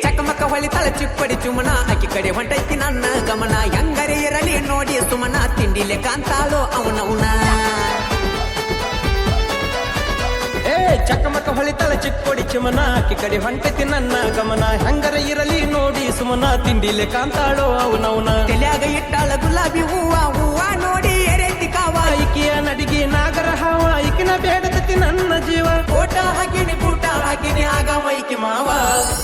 ಚಮ್ಮಕ್ಕ ತಲೆ ಚಿಪ್ಪಡಿ ಚುಮನ. ಅಕ್ಕಿ ಕಡೆ ಹೊಂಟೈತಿ ನನ್ನ ಗಮನ. ಹೆಂಗರೆ ಇರಲಿ ನೋಡಿ ಸುಮನ. ತಿಂಡಿಲೆ ಕಾಂತಾಳೋ ಅವನವನ ಏ ಚಕ್ಕಮಕ್ಕ ತಲೆ ಚಿಕ್ಕೋಡಿ ಚುಮನ. ಅಕ್ಕಿ ಕಡೆ ಹೊಂಟೈತಿ ನನ್ನ ಗಮನ. ಹೆಂಗರ ಇರಲಿ ನೋಡಿ ಸುಮನ. ತಿಂಡಿಲೆ ಕಾಂತಾಳೋ ಅವನವನ ತಲೆಯಾಗ ಇಟ್ಟಾಳ ಗುಲಾಬಿ ಹೂವ. ಹೂವ ನೋಡಿ ಎರೆತಿ ಕಾವ. ಈಕಿಯ ನಡಿಗೆ ನಾಗರ ಹಾವ ಈಕಿನ ಬೇಡದತಿ ನನ್ನ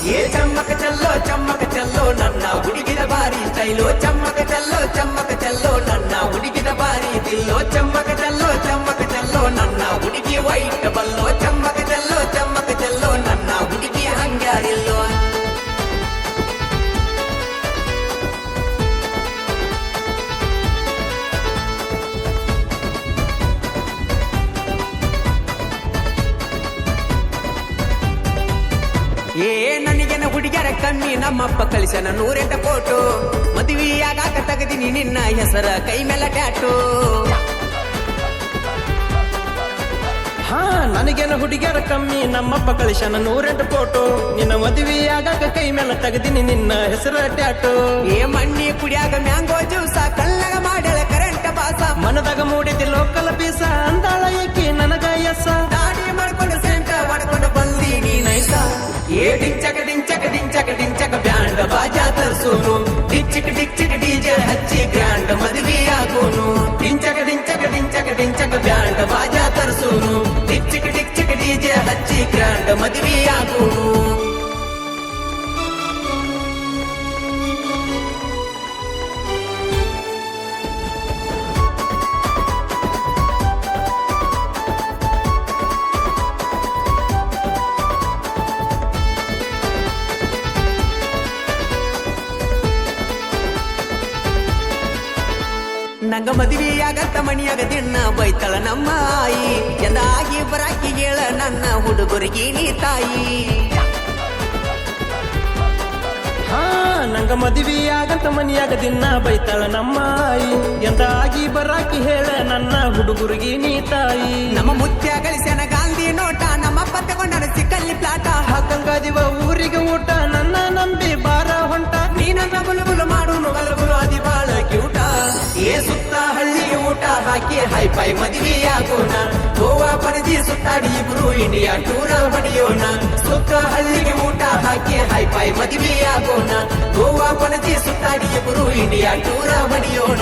ఏ చమ్మక చల్లో చమ్మక చల్లో నన్న ఉడిగిన భారీ స్టైలో చమ్మక చల్లో చమ్మక ಹುಡುಗ್ಯಾರ ಕಮ್ಮಿ ನಮ್ಮಪ್ಪ ಕಳಿಸನ ನೂರೆಂಟ ಫೋಟೋ ಮದುವೆಯಾಗಾಕ ತೆಗೆದಿನಿ ನಿನ್ನ ಹೆಸರ ಕೈ ಮೇಲೆ ಟ್ಯಾಟು ಹಾ ನನಗೇನ ಹುಡುಗ್ಯಾರ ಕಮ್ಮಿ ನಮ್ಮಪ್ಪ ಕಳಿಶನ ನೂರೆಂಟು ಫೋಟೋ ನಿನ್ನ ಮದುವೆಯಾಗಾಕ ಕೈ ಮೇಲೆ ತೆಗೆದಿನಿ ನಿನ್ನ ಹೆಸರ ಟ್ಯಾಟು ಏ ಮಣ್ಣಿ ಕುಡಿಯಾಗ ಮ್ಯಾಂಗೋ ಜ್ಯೂಸ ಕಳ್ಳಗ ಮಾಡ್ಯಾಳ ಕರೆಂಟ್ ಬಾಸ. ಮನದಾಗ ಮೂಡಿದ ಲೋಕಲ್ ನಂಗ ಮದುವೆಯಾಗತ್ತ ತಮಣಿಯಾಗ ದಿನ ಬೈತಳ ನಮ್ಮ ಆಯಿ. ಎಂದಾಗಿ ಬರಾಕಿ ಹೇಳ ನನ್ನ ಹುಡುಗರಿಗೆ ನೀ ತಾಯಿ. ಹಾ ನಂಗ ಮದುವೆಯಾಗಂತ ಮನಿಯಾಗ ದಿನ ಬೈತಾಳ ನಮ್ಮ ಆಯಿ. ಎಂದಾಗಿ ಬರಾಕಿ ಹೇಳ ನನ್ನ ಹುಡುಗರಿಗೆ ನೀ ತಾಯಿ. ನಮ್ಮ ಮುತ್ಯ ಗಳಿಸ ಗಾಂಧಿ ನೋಟ ನಮ್ಮ ಪತ್ತೆ ಕೊಂಡ ಸಿಕ್ಕಲ್ಲಿ ಪ್ಲಾಟ. ಹಾಕಂಗಾದಿವ ಹಾಕಿ ಹೈಫೈ ಮದುವೆಯಾಗೋಣ. ಗೋವಾ ಪಣಜಿ ಸುತ್ತಾಡಿ ಇಬ್ರು ಇಂಡಿಯಾ ಟೂರ ಹೊಡೆಯೋಣ. ಸುತ್ತ ಹಳ್ಳಿಗೆ ಊಟ ಹಾಕಿ ಹೈಫೈ ಮದುವೆಯಾಗೋಣ. ಗೋವಾ ಪಣಜಿ ಸುತ್ತಾಡಿ ಇಬ್ರು ಇಂಡಿಯಾ ಟೂರ ಹೊಡೆಯೋಣ.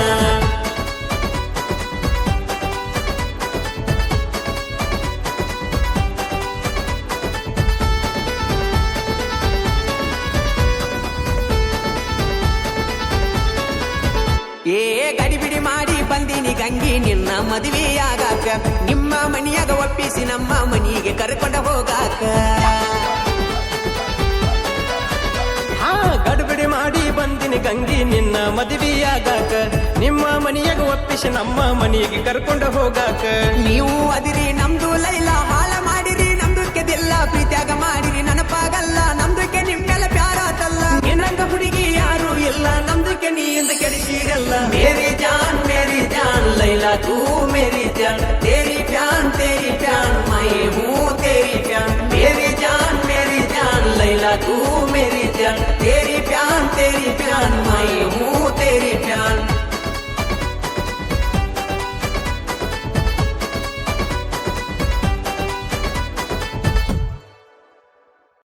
ಗಂಗಿ ನಿನ್ನ ಮದುವೆಯಾಗಾಕ. ನಿಮ್ಮ ಮನೆಯಾಗ ಒಪ್ಪಿಸಿ ನಮ್ಮ ಮನೆಗೆ ಕರ್ಕೊಂಡ ಹೋಗಾಕ. ಹಾ ಗಡ್ಬಿಡಿ ಮಾಡಿ ಬಂದಿನಿ ಗಂಗಿ ನಿನ್ನ ಮದುವೆಯಾಗಾಕ. ನಿಮ್ಮ ಮನೆಯಾಗ ಒಪ್ಪಿಸಿ ನಮ್ಮ ಮನೆಗೆ ಕರ್ಕೊಂಡ ಹೋಗಾಕ. ನೀವು ಅದಿರಿ ನಮ್ದು ಲೈಲ ಹಾಳ ಮಾಡಿರಿ ನಮ್ದು ಕೆದಿಲ್ಲ ಪ್ರೀತ್ಯಾಗ ಮಾಡಿರಿ ನನಪಾಗಲ್ಲ ನಮ್ದಕ್ಕೆ ನಿಮ್ಮೆಲ್ಲ ಪ್ಯಾರಾತಲ್ಲ. ನಿನ್ನಂಗ ಹುಡುಗಿ ಯಾರು ಇಲ್ಲ ನಮ್ದಕ್ಕೆ ಕೆ ಕೆಡಿಸಿರಲ್ಲ. ಬೇರೆ महिला, तू मेरी जान, तेरी जान तेरी जान, मैं हूँ तेरी जान। मेरी जान मेरी जान, लैला, तू मेरी जान, तेरी जान तेरी जान, मैं हूँ